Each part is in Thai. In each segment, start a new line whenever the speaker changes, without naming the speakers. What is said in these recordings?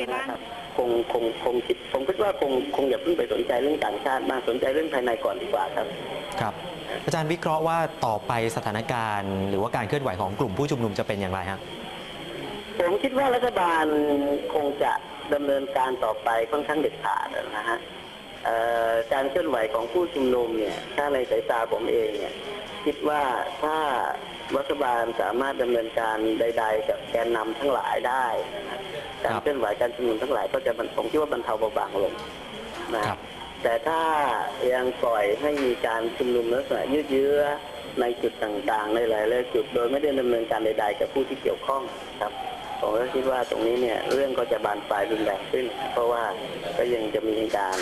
ไปบ้าง
นะครับคงคงคงคิดผมคิดว่าคงคงอย่าเพิ่งไปสนใจเรื่องต่างชาติมากสนใจเรื่องภายในก่อนดีกว่าครับ
ครับ อาจารย์วิเคราะห์ว่าต่อไปสถานการณ์ หรือว่าการเคลื่อนไหวของกลุ่มผู้ชุมนุมจะเป็นอย่างไรฮะ
ผมคิดว่ารัฐบาลคงจะดำเนินการต่อไปค่อนข้างเด็ดขาดนะฮะเอ่อการเคลื่อนไหวของผู้ชุมนุมเนี่ยถ้าในสายตาผมเองเนี่ยคิดว่าถ้ารัฐบาลสามารถดำเนินการใด ๆ กับแกนนำทั้งหลายได้นะฮะ การเคลื่อนไหวการชุมนุมทั้งหลายก็จะบรรผมคิดว่าบรรเทาเบาบางลงนะฮะ
ครับ
แต่ถ้ายังปล่อยให้มีการชุมนุมลักษณะยืดเยื้อในจุดต่างๆ ในหลายๆจุดโดยไม่ได้ดำเนินการใดๆกับผู้ที่เกี่ยวข้องครับผมก็คิดว่าตรงนี้เนี่ยเรื่องก็จะบานปลายรุนแรงขึ้น เพราะว่าก็ยังจะมีการ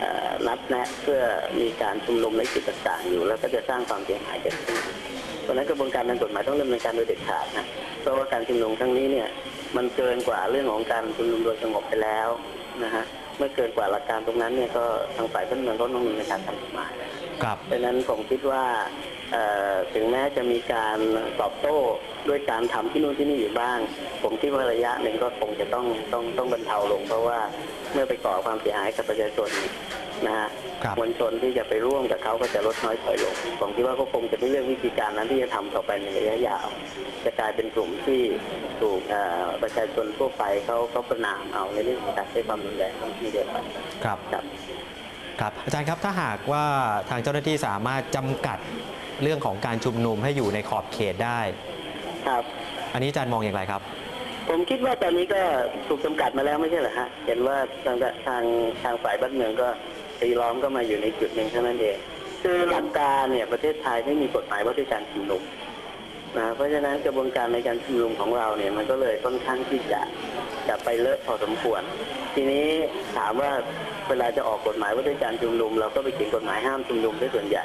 เอ่อนัดแนะเพื่อมีการชุมนุมในจุดต่างๆอยู่ แล้วก็จะสร้างความเสียหายเกิดขึ้นเพ ราะฉะนั้นกระบวนการทางกฎหมายต้องดำเนินการโดยเด็ดขาดนะเพราะว่าการชุมนุมครั้งนี้เนี่ยมันเกินกว่าเรื่องของการชุมนุมโดยสงบไปแล้วนะฮะเมื่อเกินกว่าหลักการตรงนั้นเนี่ยก็ทางฝ่ายบ้านเมืองก็ต้องดำเนินการทางกฎหมาย
ครับ
ดังนั้นผมคิดว่าเอ่อถึงแม้จะมีการตอบโต้ด้วยการทำที่นู่นที่นี่อยู่บ้าง ผมคิดว่าระยะหนึ่งก็คงจะต้องต้องต้องบรรเทาลง เพราะว่าเมื่อไปก่อความเสียหายกับประชาชน นะฮะ
ครับ
มวลชนที่จะไปร่วมกับเขาก็จะลดน้อยถอยลงผมคิดว่าเขาคงจะไม่เลือกวิธีการนั้นที่จะทำต่อไปในระยะยาว จะกลายเป็นกลุ่มที่ถูกเอ่อประชาชนทั่วไปเขาเขาประนามเอาในเรื่องของการใช้ความรุนแรงที่เดียวกัน
ครับ
ครับ
ครับอาจารย์ครับถ้าหากว่าทางเจ้าหน้าที่สามารถจำกัดเรื่องของการชุมนุมให้อยู่ในขอบเขตได้
ครับ
อันนี้อาจารย์มองอย่างไรครับ
ผมคิดว่าตอนนี้ก็ถูกจำกัดมาแล้วไม่ใช่เหรอฮะ เห็นว่าทางทางทางฝ่ายบ้านเมืองก็ตีล้อมก็มาอยู่ในจุดหนึ่งเท่านั้นเอง คือหลักการเนี่ยประเทศไทยไม่มีกฎหมายว่าด้วยการชุมนุมนะเพราะฉะนั้นกระบวนการในการชุมนุมของเราเนี่ยมันก็เลยค่อนข้างที่จะจะไปเลอะพอสมควร ทีนี้ถามว่าเวลาจะออกกฎหมายว่าด้วยการชุมนุม เราก็ไปเขียนกฎหมายห้ามชุมนุมด้วยส่วนใหญ่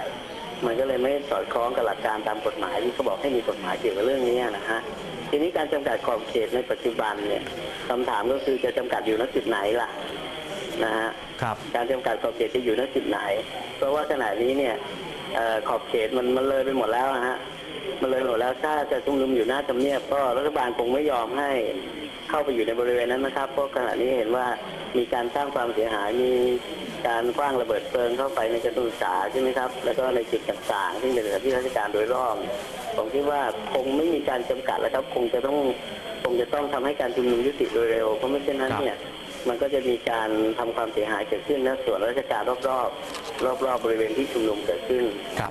มันก็เลยไม่สอดคล้องกับหลักการตามกฎหมายที่เขาบอกให้มีกฎหมายเกี่ยวกับเรื่องนี้นะฮะทีนี้การจำกัดขอบเขตในปัจจุบันเนี่ยคำถามก็คือจะจำกัดอยู่ณจุดไหนล่ะนะฮะ
ครับ
การจำกัดขอบเขตจะอยู่ณจุดไหน เพราะว่าขณะนี้เนี่ยเอ่อขอบเขตมันมันเลยไปหมดแล้วนะฮะมันเลยหมดแล้วถ้าจะชุมนุมอยู่หน้าทำเนียบก็รัฐบาลคงไม่ยอมให้เข้าไปอยู่ในบริเวณนั้นนะครับเพราะขณะนี้เห็นว่า มีการสร้างความเสียหาย มีการคว้างระเบิดเพลิงเข้าไปในกระทรวงศึกษาใช่ไหมครับ แล้วก็ในจุดต่างๆ ที่เป็นสถานที่ราชการโดยรอบผมคิดว่าคงไม่มีการจำกัดแล้วครับ คงจะต้องคงจะต้องทำให้การชุมนุมยุติโดยเร็วเพราะไม่เช่นนั้นเนี่ยมันก็จะมีการทำความเสียหายเกิดขึ้นและส่วนราชการรอบๆรอบๆบริเวณที่ชุมนุมเกิดขึ้น
ครั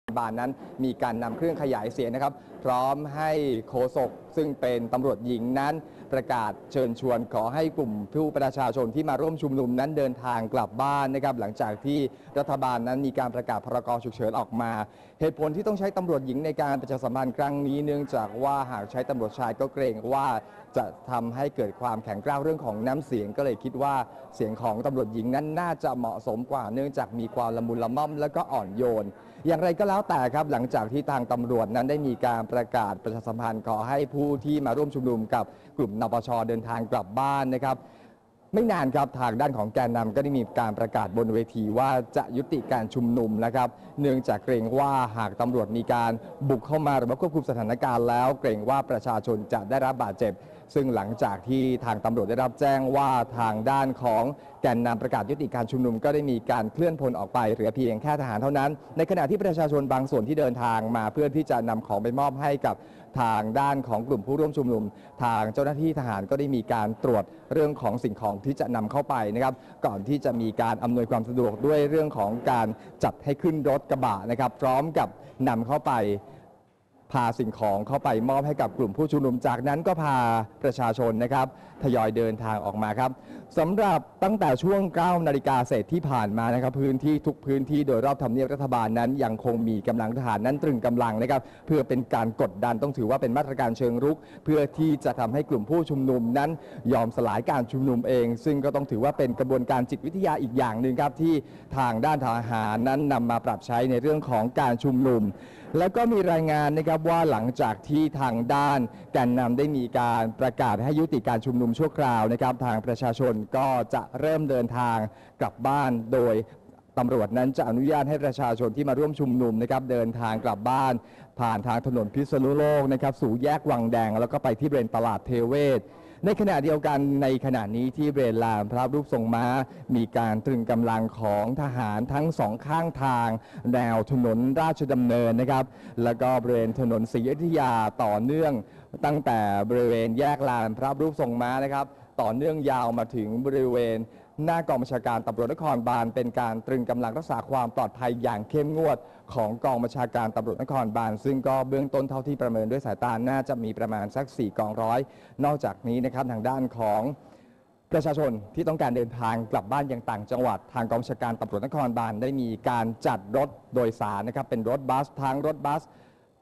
บ
บาลนั้น มีการนำเครื่องขยายเสียงนะครับ พร้อมให้โฆษกซึ่งเป็นตำรวจหญิงนั้นประกาศเชิญชวนขอให้กลุ่มผู้ประชาชนที่มาร่วมชุมนุมนั้นเดินทางกลับบ้านนะครับ หลังจากที่รัฐบาลนั้นมีการประกาศพรกฉุกเฉินออกมา เหตุผลที่ต้องใช้ตำรวจหญิงในการประชาสัมพันธ์ครั้งนี้ เนื่องจากว่าหากใช้ตำรวจชายก็เกรงว่าจะทำให้เกิดความแข็งกร้าวเรื่องของน้ำเสียงก็เลยคิดว่าเสียงของตำรวจหญิงนั้นน่าจะเหมาะสมกว่า เนื่องจากมีความละมุนละม่อมและก็อ่อนโยน อย่างไรก็แล้วแต่ครับหลังจากที่ทางตำรวจนั้นได้มีการประกาศประชาสัมพันธ์ขอให้ผู้ที่มาร่วมชุมนุมกับกลุ่มนปชเดินทางกลับบ้านนะครับ ไม่นานครับทางด้านของแกนนำก็ได้มีการประกาศบนเวทีว่าจะยุติการชุมนุมนะครับ เนื่องจากเกรงว่าหากตำรวจมีการบุกเข้ามาหรือว่าควบคุมสถานการณ์แล้ว เกรงว่าประชาชนจะได้รับบาดเจ็บซึ่งหลังจากที่ทางตำรวจได้รับแจ้งว่าทางด้านของแกนนำประกาศยุติการชุมนุมก็ได้มีการเคลื่อนพลออกไปเหลือเพียงแค่ทหารเท่านั้น ในขณะที่ประชาชนบางส่วนที่เดินทางมาเพื่อที่จะนำของไปมอบให้กับทางด้านของกลุ่มผู้ร่วมชุมนุม ทางเจ้าหน้าที่ทหารก็ได้มีการตรวจเรื่องของสิ่งของที่จะนำเข้าไปนะครับก่อนที่จะมีการอำนวยความสะดวกด้วยเรื่องของการจัดให้ขึ้นรถกระบะนะครับ พร้อมกับนำเข้าไป พาสิ่งของเข้าไปมอบให้กับกลุ่มผู้ชุมนุมจากนั้นก็พาประชาชนนะครับทยอยเดินทางออกมาครับ สำหรับตั้งแต่ช่วง 9 นาฬิกาเศษที่ผ่านมานะครับพื้นที่ทุกพื้นที่โดยรอบทำเนียบรัฐบาลนั้น ยังคงมีกำลังทหารนั้นตรึงกำลังนะครับเพื่อเป็นการกดดันต้องถือว่าเป็นมาตรการเชิงรุก เพื่อที่จะทำให้กลุ่มผู้ชุมนุมนั้น ยอมสลายการชุมนุมเอง ซึ่งก็ต้องถือว่าเป็นกระบวนการจิตวิทยาอีกอย่างหนึ่งครับที่ทางด้านทหารนั้นนำมาปรับใช้ในเรื่องของการชุมนุม แล้วก็มีรายงานนะครับว่าหลังจากที่ทางด้านแกนนำได้มีการประกาศให้ยุติการชุมนุมชั่วคราวนะครับทางประชาชนก็จะเริ่มเดินทางกลับบ้านโดยตำรวจนั้นจะอนุญาตให้ประชาชนที่มาร่วมชุมนุมนะครับเดินทางกลับบ้าน ผ่านทางถนนพิษณุโลกนะครับสู่แยกวังแดง แล้วก็ไปที่บริเวณตลาดเทเวศ ในขณะเดียวกันในขณะนี้ที่บริเวณลานพระรูปทรงม้า มีการตรึงกำลังของทหารทั้งสองข้างทาง แนวถนนราชดำเนินนะครับ แล้วก็บริเวณถนนศรีอยุธยาต่อเนื่องตั้งแต่บริเวณแยกลานพระรูปทรงม้านะครับ ต่อเนื่องยาวมาถึงบริเวณ หน้ากองบัญชาการตำรวจนครบาล เป็นการตรึงกำลังรักษาความปลอดภัยอย่างเข้มงวดของกองบัญชาการตำรวจนครบาล ซึ่งก็เบื้องต้นเท่าที่ประเมินด้วยสายตาน่าจะมีประมาณสัก 4 กองร้อย นอกจากนี้นะครับทางด้านของประชาชนที่ต้องการเดินทางกลับบ้านอย่างต่างจังหวัด ทางกองบัญชาการตำรวจนครบาลได้มีการจัดรถโดยสารนะครับเป็นรถบัสทั้งรถบัส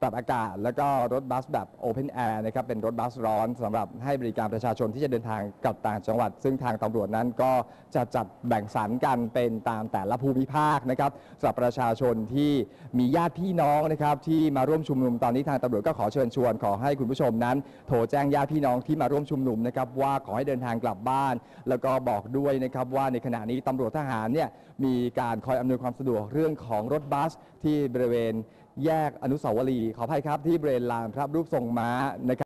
ปรับอากาศ แล้วก็รถบัสแบบโอเพนแอร์นะครับเป็นรถบัสร้อนสำหรับให้บริการประชาชนที่จะเดินทางกลับต่างจังหวัด ซึ่งทางตำรวจนั้นก็จะจัดแบ่งสรรกันเป็นตามแต่ละภูมิภาคนะครับสำหรับประชาชนที่มีญาติพี่น้องนะครับที่มาร่วมชุมนุมตอนนี้ทางตำรวจก็ขอเชิญชวน ขอให้คุณผู้ชมนั้น โทรแจ้งญาติพี่น้องที่มาร่วมชุมนุมนะครับว่าขอให้เดินทางกลับบ้าน แล้วก็บอกด้วยนะครับว่าในขณะนี้ตำรวจทหารเนี่ยมีการคอยอำนวยความสะดวกเรื่องของรถบัสที่บริเวณ แยกอนุสาวรีย์ขออภัยครับที่บริเวณลานพระรูปทรงม้านะครับ